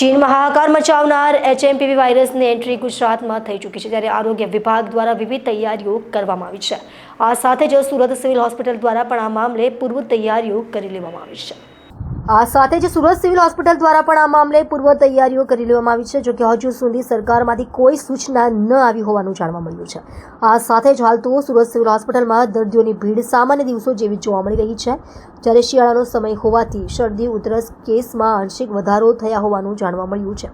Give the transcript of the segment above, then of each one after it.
ચીનમાં હાહાકાર મચાવનાર એચએમપીવી વાયરસની એન્ટ્રી ગુજરાતમાં થઈ ચૂકી છે ત્યારે આરોગ્ય વિભાગ દ્વારા વિવિધ તૈયારીઓ કરવામાં આવી છે. આ સાથે જ સુરત સિવિલ હોસ્પિટલ દ્વારા પણ આ મામલે પૂર્વ તૈયારીઓ કરી લેવામાં આવી છે. આ સાથે જ સુરત સિવિલ હોસ્પિટલ દ્વારા પણ આ મામલે પૂર્વ તૈયારીઓ કરી લેવામાં આવી છે જોકે હજુ સુધી સરકારમાંથી કોઈ સૂચના ન આવી હોવાનું જાણવા મળ્યું છે. આ સાથે જ હાલ તો સુરત સિવિલ હોસ્પિટલમાં દર્દીઓની ભીડ સામાન્ય દિવસો જેવી જોવા મળી રહી છે. જ્યારે શિયાળાનો સમય હોવાથી શરદી, ઉધરસ કેસમાં આંશિક વધારો થયા હોવાનું જાણવા મળ્યું છે.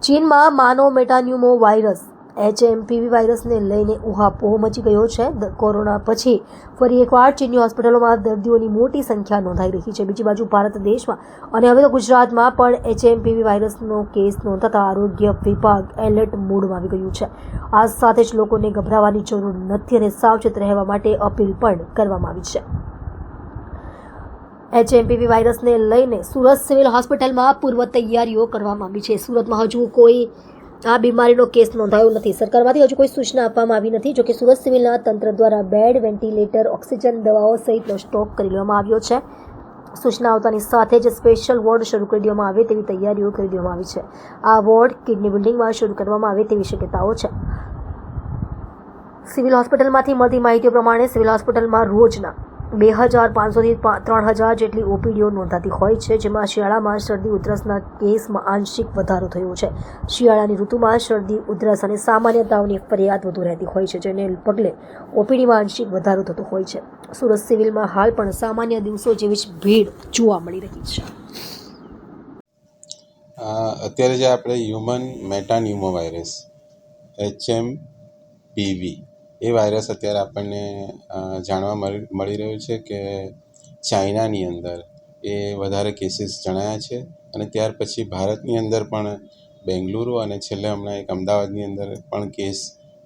ચીનમાં માનો મેટાન્યુમો વાયરસ એચએમપીવી વાયરસને લઈને ઉહાપોહ મચી ગયો છે. કોરોના પછી ફરી એકવાર ચીનની હોસ્પિટલોમાં દર્દીઓની મોટી સંખ્યા નોંધાઈ રહી છે. બીજી બાજુ ભારત દેશમાં અને હવે તો ગુજરાતમાં પણ એચએમપીવી વાયરસનો કેસ નોંધાતા આરોગ્ય વિભાગ એલર્ટ મોડમાં આવી ગયું છે. આ સાથે જ લોકોને ગભરાવાની જરૂર નથી અને સાવચેત રહેવા માટે અપીલ પણ કરવામાં આવી છે. એચએમપીવી વાયરસને લઈને સુરત સિવિલ હોસ્પિટલમાં પૂર્વ તૈયારીઓ કરવામાં આવી છે. સુરતમાં હજુ કોઈ આ બીમારીનો કેસ નોંધાયો નથી. સરકારમાંથી હજુ કોઈ સૂચના આપવામાં આવી નથી, જોકે સુરત સિવિલના તંત્ર દ્વારા બેડ, વેન્ટિલેટર, ઓક્સિજન દવાઓ સહિતનો સ્ટોક કરી લેવામાં આવ્યો છે. સૂચના આવતાની સાથે જ સ્પેશિયલ વોર્ડ શરૂ કરી દેવામાં આવે તેવી તૈયારીઓ કરી દેવામાં આવી છે. આ વોર્ડ કિડની બિલ્ડિંગમાં શરૂ કરવામાં આવે તેવી શક્યતાઓ છે. સિવિલ હોસ્પિટલમાંથી મળતી માહિતીઓ પ્રમાણે સિવિલ હોસ્પિટલમાં રોજના બે હજાર પાંચસોથી ત્રણ હજાર જેટલી ઓપીડીઓ નોંધાતી હોય છે, જેમાં શિયાળામાં શરદી, ઉધરસના કેસમાં આંશિક વધારો થયો છે. શિયાળાની ઋતુમાં શરદી, ઉધરસ અને સામાન્ય તાવની ફરિયાદ વધુ રહેતી હોય છે, જેને પગલે ઓપીડીમાં આંશિક વધારો થતો હોય છે. સુરત સિવિલમાં હાલ પણ સામાન્ય દિવસો જેવી જ ભીડ જોવા મળી રહી છે. અત્યારે જે આપણે હ્યુમન મેટાન્યુમો વાયરસ એચએમ પીવી એ વાયરસ અત્યારે આપણને જાણવા મળી મળી રહ્યું છે કે ચાઇનાની અંદર એ વધારે કેસીસ જણાયા છે અને ત્યાર પછી ભારતની અંદર પણ બેંગલુરુ અને છેલ્લે હમણાં એક અમદાવાદની અંદર પણ કેસ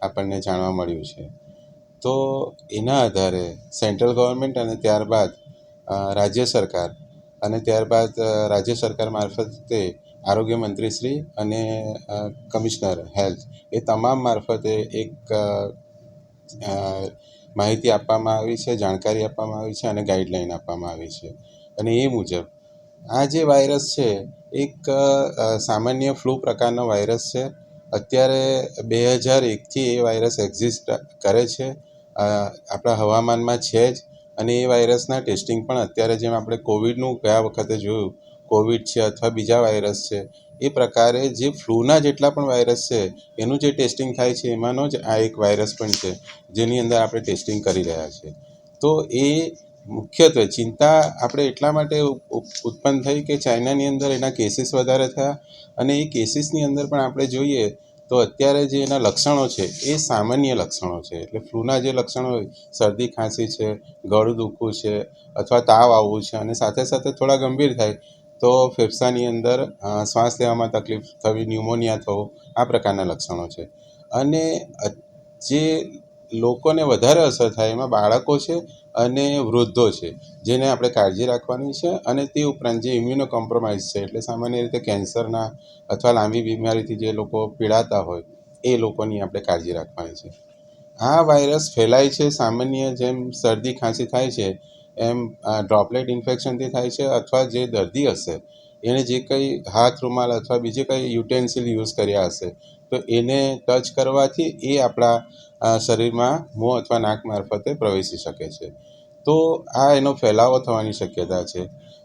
આપણને જાણવા મળ્યું છે. તો એના આધારે સેન્ટ્રલ ગવર્મેન્ટ અને ત્યારબાદ રાજ્ય સરકાર અને ત્યારબાદ રાજ્ય સરકાર મારફતે આરોગ્ય મંત્રીશ્રી અને કમિશનર હેલ્થ એ તમામ મારફતે એક માહિતી આપવામાં આવી છે, જાણકારી આપવામાં આવી છે અને ગાઈડલાઈન આપવામાં આવી છે. અને એ મુજબ, આ જે વાયરસ છે, એક સામાન્ય ફ્લૂ પ્રકારનો વાયરસ છે. અત્યારે બે હજાર એકથી એ વાયરસ એક્ઝિસ્ટ કરે છે. આપણા હવામાનમાં છે જ. અને એ વાયરસના ટેસ્ટિંગ પણ અત્યારે જેમ આપણે કોવિડનું ગયા વખતે જોયું, કોવિડ છે અથવા બીજા વાયરસ છે એ પ્રકારે જે ફ્લૂના જેટલા પણ વાયરસ છે, એનું જે ટેસ્ટિંગ થાય છે, એમાંનો જ આ એક વાયરસ પણ છે, જેની અંદર આપણે ટેસ્ટિંગ કરી રહ્યા છીએ. તો એ મુખ્યત્વે ચિંતા આપણે એટલા માટે ઉત્પન્ન થઈ કે ચાઇનાની અંદર એના કેસીસ વધારે થયા અને એ કેસીસની અંદર પણ આપણે જોઈએ તો અત્યારે જે એના લક્ષણો છે, એ સામાન્ય લક્ષણો છે. એટલે ફ્લૂના જે લક્ષણો હોય, શરદી, ખાંસી છે, ગળું દુખવું છે, અથવા તાવ આવવું છે અને સાથે સાથે થોડા ગંભીર થાય તો ફેફસાની અંદર શ્વાસ લેવામાં તકલીફ થવી, ન્યુમોનિયા થવો, આ પ્રકારના લક્ષણો છે. અને જે લોકોને વધારે અસર થાય એમાં બાળકો છે અને વૃદ્ધો છે, જેને આપણે કાળજી રાખવાની છે અને તે ઉપરાંત જે ઇમ્યુનો કોમ્પ્રોમાઇઝ છે, એટલે સામાન્ય રીતે કેન્સરના અથવા લાંબી બીમારીથી જે લોકો પીડાતા હોય, એ લોકોની આપણે કાળજી રાખવાની છે. આ વાયરસ ફેલાય છે સામાન્ય જેમ શરદી ખાંસી થાય છે એમ ડ્રોપલેટ ઇન્ફેક્શનથી થાય છે અથવા જે દર્દી હશે એણે જે કંઈ હાથ રૂમાલ અથવા બીજે કંઈ યુટેન્સિલ યુઝ કર્યા હશે, તો એને ટચ કરવાથી એ આપણા શરીરમાં મોં અથવા નાક મારફતે પ્રવેશી શકે છે. તો આ એનો ફેલાવો થવાની શક્યતા છે.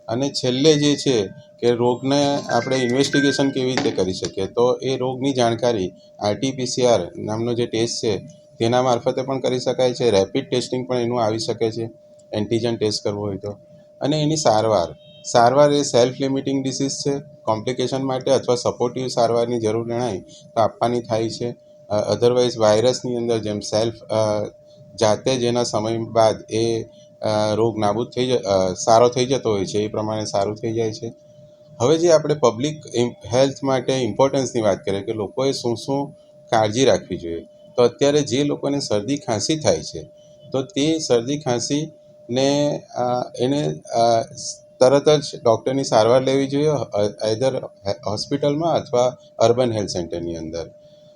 અને છેલ્લે જે છે કે રોગને આપણે ઇન્વેસ્ટિગેશન કેવી રીતે કરી શકીએ, તો એ રોગની જાણકારી આરટીપીસીઆર નામનો જે ટેસ્ટ છે, તેના મારફતે પણ કરી શકાય છે રેપિડ ટેસ્ટિંગ પણ એનું આવી શકે છે. એન્ટીજન ટેસ્ટ કરવો હોય તો. અને એની સારવાર. સારવાર એ સેલ્ફ લિમિટિંગ ડિસીઝ છે. કોમ્પ્લિકેશન માટે અથવા સપોર્ટિવ સારવારની જરૂર જણાય તો આપવાની થાય છે. અધરવાઇઝ વાયરસની અંદર જેમ સેલ્ફ જાતે જ એના સમય બાદ એ રોગ નાબૂદ થઈ સારો થઈ જતો હોય છે. એ પ્રમાણે સારું થઈ જાય છે. હવે જે આપણે પબ્લિક હેલ્થ માટે ઇમ્પોર્ટન્સની વાત કરીએ કે લોકોએ શું શું કાળજી રાખવી જોઈએ. તો અત્યારે જે લોકોને શરદી ખાંસી થાય છે, તો તે શરદી ખાંસીને અ, એને તરત જ ડૉક્ટરની સારવાર લેવી જોઈએ આઈધર હોસ્પિટલમાં અથવા અર્બન હેલ્થ સેન્ટરની અંદર.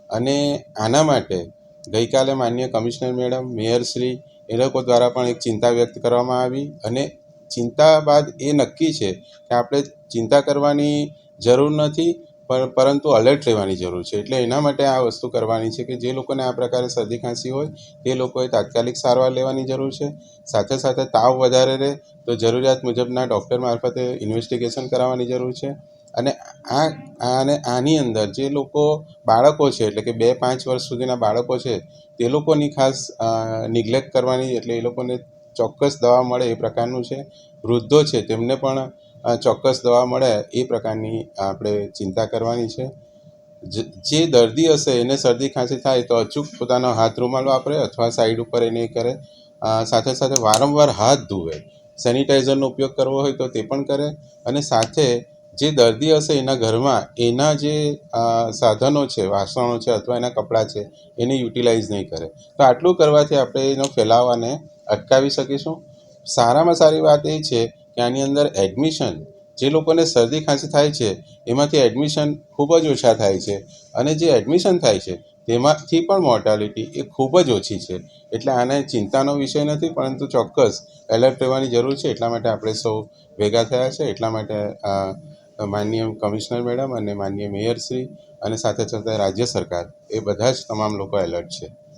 અને આના માટે ગઈકાલે માન્ય કમિશનર મેડમ મેયરશ્રી એ લોકો દ્વારા પણ એક ચિંતા વ્યક્ત કરવામાં આવી અને ચિંતા બાદ એ નક્કી છે કે આપણે ચિંતા કરવાની જરૂર નથી પણ પરંતુ અલર્ટ રહેવાની જરૂર છે. એટલે એના માટે આ વસ્તુ કરવાની છે કે જે લોકોને આ પ્રકારે શરદી ખાંસી હોય તે લોકોએ તાત્કાલિક સારવાર લેવાની જરૂર છે. સાથે સાથે તાવ વધારે રહે, તો જરૂરિયાત મુજબના ડૉક્ટર મારફતે ઇન્વેસ્ટિગેશન કરાવવાની જરૂર છે. અને આ અને આની અંદર જે લોકો બાળકો છે, એટલે કે બે, પાંચ વર્ષ સુધીના બાળકો છે, તે લોકોની ખાસ નિગ્લેક્ટ કરવાની, એટલે એ લોકોને ચોક્કસ દવા મળે એ પ્રકારનું છે. વૃદ્ધો છે, તેમને પણ ચોક્કસ દવા મળે એ પ્રકારની આપણે ચિંતા કરવાની છે. જે- દર્દી હશે, એને શરદી ખાંસી થાય તો અચૂક પોતાનો હાથ રૂમાલ વાપરે અથવા સાઈડ ઉપર એને કરે. સાથે સાથે વારંવાર હાથ ધુવે. સેનિટાઈઝરનો ઉપયોગ કરવો હોય તો તે પણ કરે. અને સાથે જે દર્દી હશે એના ઘરમાં, એના જે સાધનો છે, વાસણો છે અથવા એના કપડાં છે, એને યુટિલાઇઝ નહીં કરે. તો આટલું કરવાથી આપણે એનો ફેલાવાને અટકાવી શકીશું. સારામાં સારી વાત એ છે આની અંદર એડમિશન જે લોકોને શરદી ખાંસી થાય છે, એમાંથી એડમિશન ખૂબ જ ઓછા થાય છે. અને જે એડમિશન થાય છે, તેમાંથી પણ મોર્ટાલિટી એ ખૂબ જ ઓછી છે. એટલે આને ચિંતાનો વિષય નથી, પરંતુ ચોક્કસ એલર્ટ રહેવાની જરૂર છે. એટલા માટે આપણે સૌ ભેગા થયા છે. એટલા માટે માનનીય કમિશનર મેડમ અને માનનીય મેયરશ્રી અને સાથે સાથે રાજ્ય સરકાર, એ બધા જ તમામ લોકો એલર્ટ છે.